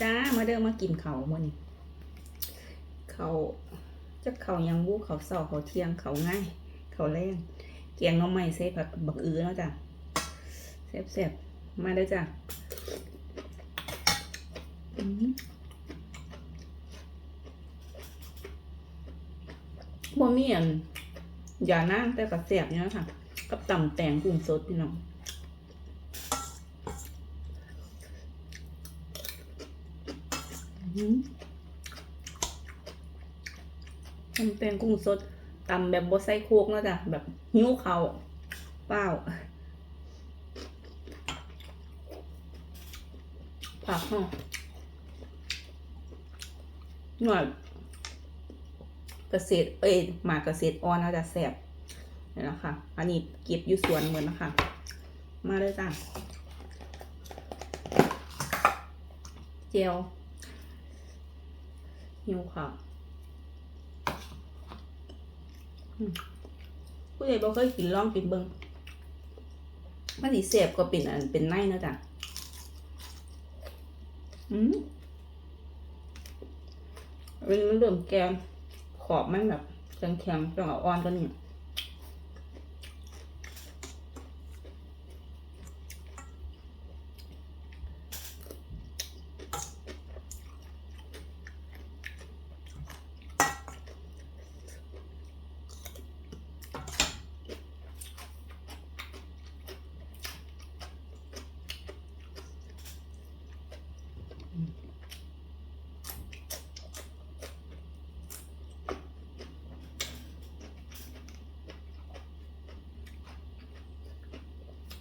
จ้ามาเด้อมากินเขามื้อนี้เขาจักเขายังบูเขาวเช้าเขาเทียงเขาง่าย เขาแรงแกงน้องใหม่ใส่ผักบักอื้อเนาะจ้ะแซ่บๆมาเด้อจ้ะอืมบ่มีอันอย่านางแต่ก็แซ่บอยู่เนาะค่ะ กับตำแตงกุ้งสดพี่น้อง ตำแตงกุ้งสดตำแบบบดไส้โคกแล้วจ้ะแบบหิ้วเขาเปล่าผักเนาะหน่อยเกษตรเอ้ยหมากเกษตรอ่อนนะจ๊ะแซ่บนี่นะคะอันนี้เก็บอยู่สวนเหมือนนะคะ มาเลยจ้ะเจียว หิวค่ะผู้ใหญ่บอกเคยกินลองกินเบิงมันสีเสียบก็เป็นอันเป็นไนเนะจ๊ะอืมเป็นมันเริ่มแกมขอบมันแบบแข็งๆจังอาอ่อนกัน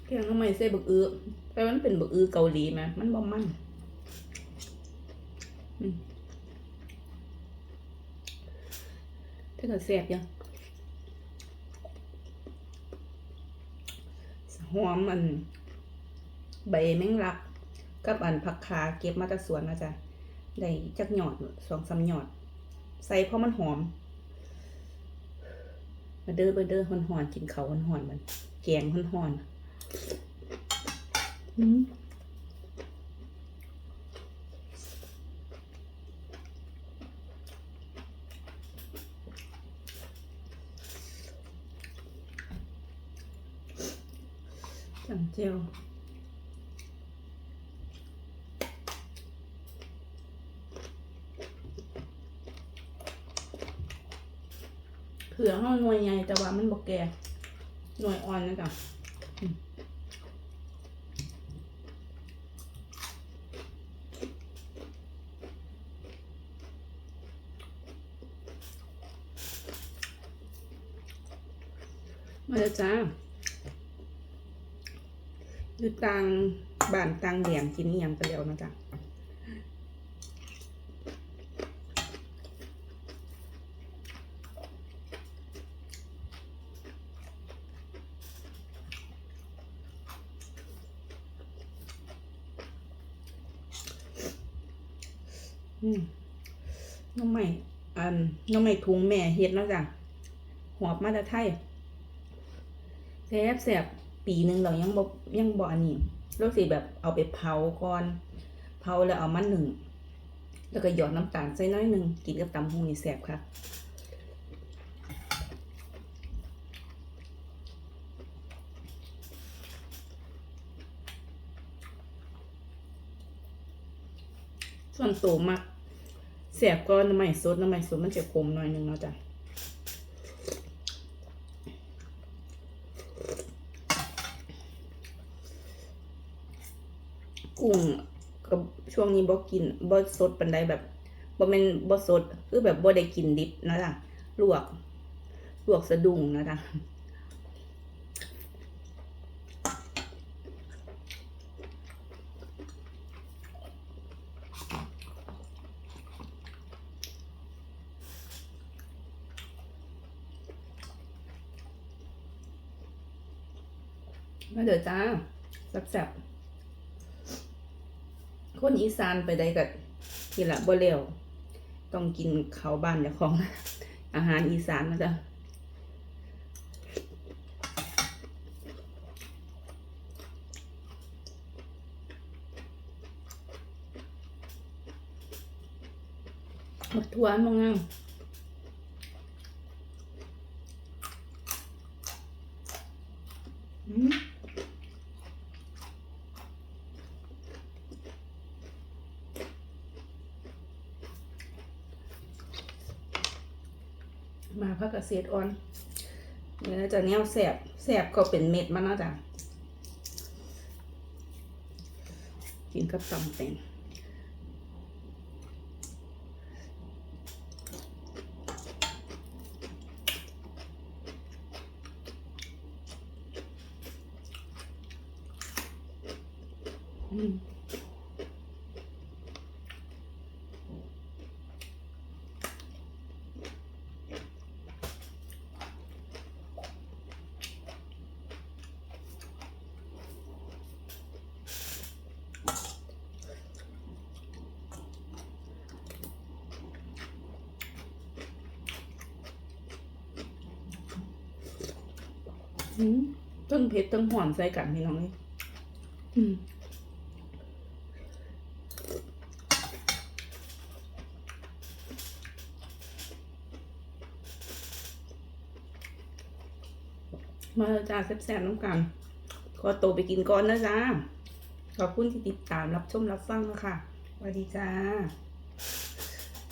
นี่แกงทำไมใส่บักอื้อแต่มันเป็นบักอื้อเกาหลีไหมมันบ่มันถ้าเกิดแสบยังหอมอันใบแมงลัก กับอันผักขาเก็บมาจากสวนนะจ๊ะได้จักหยอดสองสามหยอด ใส่เพราะมันหอม มาเด้อมาเด้อหอนหอนกินเขาหอนหอนมันแกงหอนหอน อืมจังเจียวเผือห้าหน่วยใหญ่แต่ว่ามันบกแก่หน่วยอ่อนนะจ๊ะ มาเลยจ้าอยู่ตังบ้านตังเหลี่ยมกินเนี่ยมไปแล้วนะจ๊ะ น้องใหม่อันน้องใหม่ทุงแม่เฮ็ดนาะจ้ะหอบมาแต่ไทยแซ่บแซ่บปีหนึ่งเรายังบ่ยังบ่อันนี้เราสิแบบเอาไปเผาก่อน เผาแล้วเอามาหนึ่ง แล้วก็หยอดน้ำตาลใส่น้อยหนึ่งกินกับตำหูนี่แซ่บค่ะส่วนตัวมัก แซ่บก็น้ำใหม่สดน้ำใหม่สดมันจะขมหน่อยหนึงเนาะจ้ะกุ้งก็ช่วงนี้บ่กินบ่สดปานใดแบบบ่แม่นบ่สดคือแบบบ่ได้กินดิบนะจ๊ะลวก ลวกสะดุ้งนะจ๊ะ มาเด้อจ้าแซ่บๆคนอีสานไปได้กับทีละบ่เร็วต้องกินเขาบ้านเจ้าของ อาหารอีสานนะจ๊ะบักถั่วมองงามอืม มาพักเกษอ่อนเนื้อจะแนวแสบแสบก็เป็นเม็ดมันเนาะจ้ะกินกับตำเป็นอืม อืมตั้งเผ็ดตั้งหวานใส่กันพี่น้องเลยอืมมาจ้าแซ่บๆน้ำกันขอตัวไปกินก่อนนะจ้าขอบคุณที่ติดตามรับชมรับฟังนะคะสวัสดีจ้า